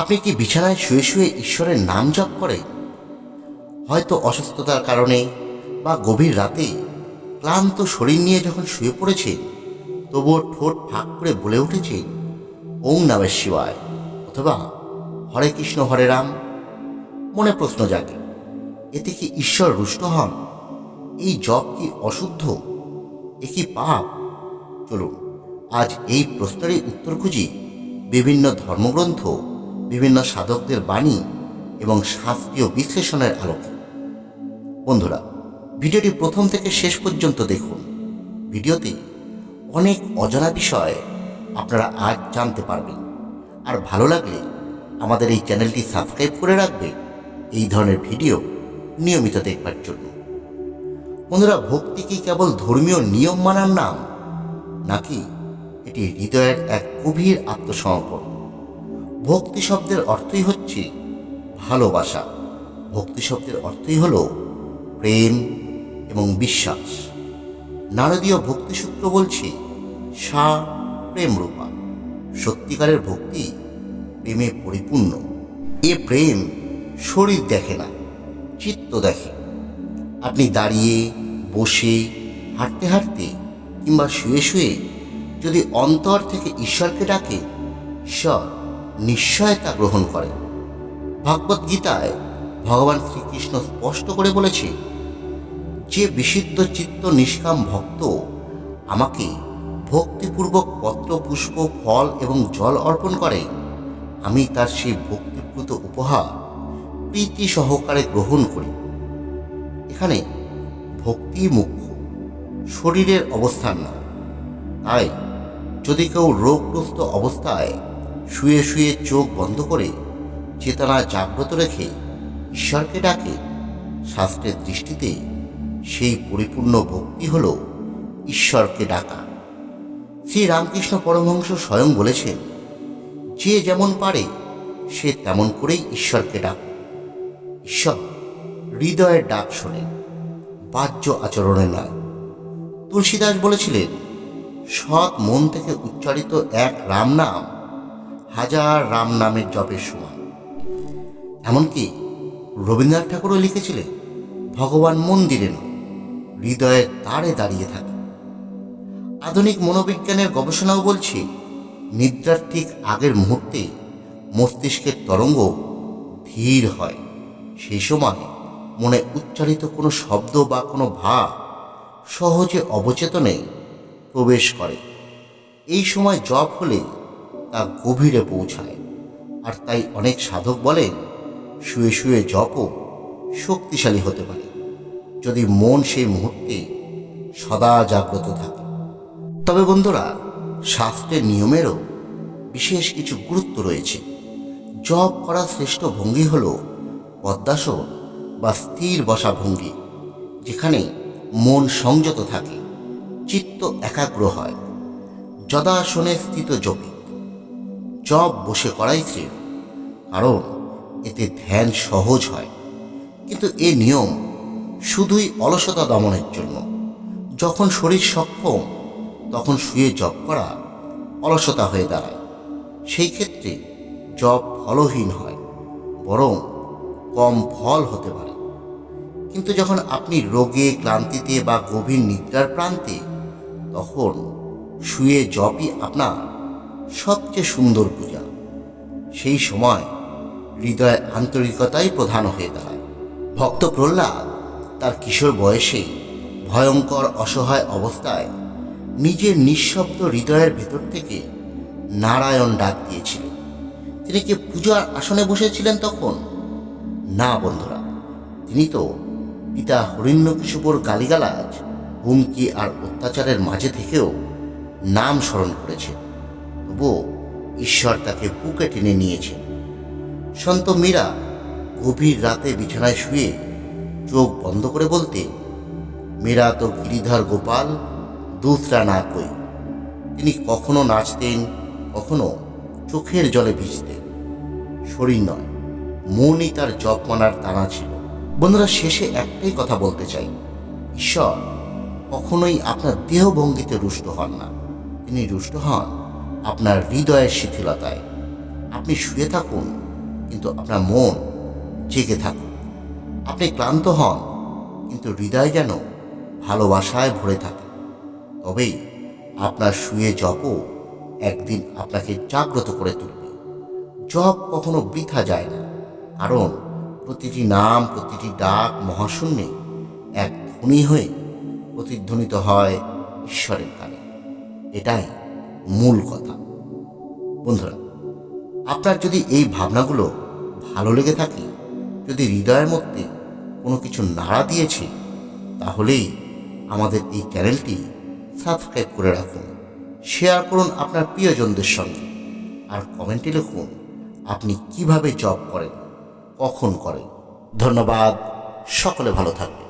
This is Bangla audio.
আপনি কি বিছানায় শুয়ে শুয়ে ঈশ্বরের নাম জপ করেন হয়তো অসুস্থতার কারণে বা গভীর রাতে ক্লান্ত শরীর নিয়ে যখন শুয়ে পড়েছে, তবুও ঠোঁট ফাঁক করে বলে উঠেছেন ওং নামের শিবায় অথবা হরে কৃষ্ণ, হরে রাম মনে প্রশ্ন জাগে, এতে কি ঈশ্বর রুষ্ট হন? এই জপ কি অশুদ্ধ? এ কি পাপ? চলুন, আজ এই প্রশ্নেরই উত্তর খুঁজি বিভিন্ন ধর্মগ্রন্থ বিভিন্ন সাধকদের বাণী এবং শাস্ত্রীয় বিশ্লেষণের আলোকে। বন্ধুরা, ভিডিওটি প্রথম থেকে শেষ পর্যন্ত দেখুন। ভিডিওতে অনেক অজানা বিষয় আপনারা আজ জানতে পারবেন। আর ভালো লাগলে আমাদের এই চ্যানেলটি সাবস্ক্রাইব করে রাখবে। এই ধরনের ভিডিও নিয়মিত দেখবার জন্য। বন্ধুরা, ভক্তি কি কেবল ধর্মীয় নিয়ম মানার নাম? নাকি এটি হৃদয়ের এক গভীর আত্মসমর্পণ? ভক্তি শব্দের অর্থই হচ্ছে ভালোবাসা। ভক্তি শব্দের অর্থই হল প্রেম এবং বিশ্বাস। নারদীয় ভক্তিসূত্র বলছে, সা প্রেম রূপা সত্যিকারের ভক্তি প্রেমে পরিপূর্ণ। এ প্রেম শরীর দেখে না, চিত্ত দেখে। আপনি দাঁড়িয়ে, বসে, হাঁটতে হাঁটতে কিংবা শুয়ে শুয়ে যদি অন্তর থেকে ঈশ্বরকে ডাকে, ঈশ্বর নিশ্চয় তা গ্রহণ করে। ভগবত গীতায় ভগবান শ্রীকৃষ্ণ স্পষ্ট করে বলেছে, যে বিশুদ্ধ চিত্ত নিষ্কাম ভক্ত আমাকে ভক্তিপূর্বক পত্র, পুষ্প, ফল এবং জল অর্পণ করে, আমি তার সেই ভক্তিপ্রুত উপহার প্রীতি সহকারে গ্রহণ করি। এখানে ভক্তি মুখ্য, শরীরের অবস্থান না তাই যদি কেউ রোগগ্রস্ত অবস্থায় শুয়ে শুয়ে চোখ বন্ধ করে চেতনা জাগ্রত রেখে ঈশ্বরকে ডাকে। শাস্ত্রের দৃষ্টিতে সেই পরিপূর্ণ ভক্তি হল ঈশ্বরকে ডাকা। শ্রী রামকৃষ্ণ পরমহংস স্বয়ং বলেছেন, যে যেমন পারে, সে তেমন করেই ঈশ্বরকে ডাক। ঈশ্বর হৃদয়ের ডাক শোনে বাহ্য আচরণে নয়। তুলসীদাস বলেছিলেন, সৎ মন থেকে উচ্চারিত এক রাম নাম হাজার রাম নামের জপের সমান। এমনকি রবীন্দ্রনাথ ঠাকুরও লিখেছিলেন, ভগবান মন্দিরে নয় হৃদয়ের তারে দাঁড়িয়ে থাকে। আধুনিক মনোবিজ্ঞানের গবেষণাও বলছে, নিদ্রার ঠিক আগের মুহূর্তে মস্তিষ্কের তরঙ্গ ধীর হয়। সেই সময় মনে উচ্চারিত কোনো শব্দ বা কোনো ভাব সহজে অবচেতনে প্রবেশ করে। এই সময় জপ হলে তা গভীরে পৌঁছায়। আর তাই অনেক সাধক বলেন, শুয়ে শুয়ে জপও শক্তিশালী হতে পারে। যদি মন সেই মুহূর্তে সদা জাগ্রত থাকে। তবে বন্ধুরা, শাস্ত্রের নিয়মেরও বিশেষ কিছু গুরুত্ব রয়েছে। জপ করা শ্রেষ্ঠ ভঙ্গি হল পদ্মাসন বা স্থির বসা ভঙ্গি, যেখানে মন সংযত থাকে, চিত্ত একাগ্র হয়, যদাসনে স্থিত জপি। জপ বসে করাই শ্রেয়। কারণ এতে ধ্যান সহজ হয়। কিন্তু এ নিয়ম শুধুই অলসতা দমনের জন্য। যখন শরীর সক্ষম, তখন শুয়ে জপ করা অলসতা হয়ে দাঁড়ায়। সেই ক্ষেত্রে জপ ফলহীন হয়, বরং কম ফল হতে পারে। কিন্তু যখন আপনি রোগে, ক্লান্তিতে বা গভীর নিদ্রার প্রান্তে, তখন শুয়ে জপই আপনার সবচেয়ে সুন্দর পূজা। সেই সময় হৃদয় আন্তরিকতাই প্রধান হয়ে দাঁড়ায়। ভক্ত প্রহ্লাদ তার কিশোর বয়সে ভয়ঙ্কর অসহায় অবস্থায় নিজের নিঃশব্দ হৃদয়ের ভেতর থেকে নারায়ণ ডাক দিয়েছিলেন। তিনি কি পূজার আসনে বসেছিলেন তখন? না বন্ধুরা, তিনি তো পিতা হরিণ্যকশিপুর গালিগালাজ, হুমকি আর অত্যাচারের মাঝে থেকেও নাম স্মরণ করেছেন। তবুও ঈশ্বর তাকে বুকে টেনে নিয়েছেন সন্ত মীরা গভীর রাতে বিছানায় শুয়ে চোখ বন্ধ করে বলতে, মেরা তো গিরিধর গোপাল দুসরা না কই। তিনি কখনো নাচতেন, কখনো চোখের জলে ভিজতেন শরীর নয়, মনই তার জপ মানার টানা ছিল। বন্ধুরা, শেষে একটাই কথা বলতে চাই। ঈশ্বর কখনোই আপনার দেহভঙ্গিতে রুষ্ট হন না। তিনি রুষ্ট হন আপনার হৃদয়ের শিথিলতায়। আপনি শুয়ে থাকুন, কিন্তু আপনার মন জেগে থাকুন আপনি ক্লান্ত হন, কিন্তু হৃদয় যেন ভালোবাসায় ভরে থাকে। তবেই আপনার শুয়ে জপও একদিন আপনাকে জাগ্রত করে তুলবে। জপ কখনো বৃথা যায় না, কারণ প্রতিটি নাম, প্রতিটি ডাক মহাশূন্যে এক ধ্বনি হয়ে প্রতিধ্বনিত হয় ঈশ্বরের কানে। এটাই মূল কথা। বন্ধুরা, আপনার যদি এই ভাবনাগুলো ভালো লেগে থাকে, যদি হৃদয়ের মধ্যে কোনো কিছু নাড়া দিয়েছে, তাহলেই আমাদের এই চ্যানেলটি সাবস্ক্রাইব করে রাখুন, শেয়ার করুন আপনার প্রিয়জনদের সঙ্গে, আর কমেন্টে লিখুন, আপনি কীভাবে জব করেন, কখন করেন। ধন্যবাদ, সকলে ভালো থাকবেন।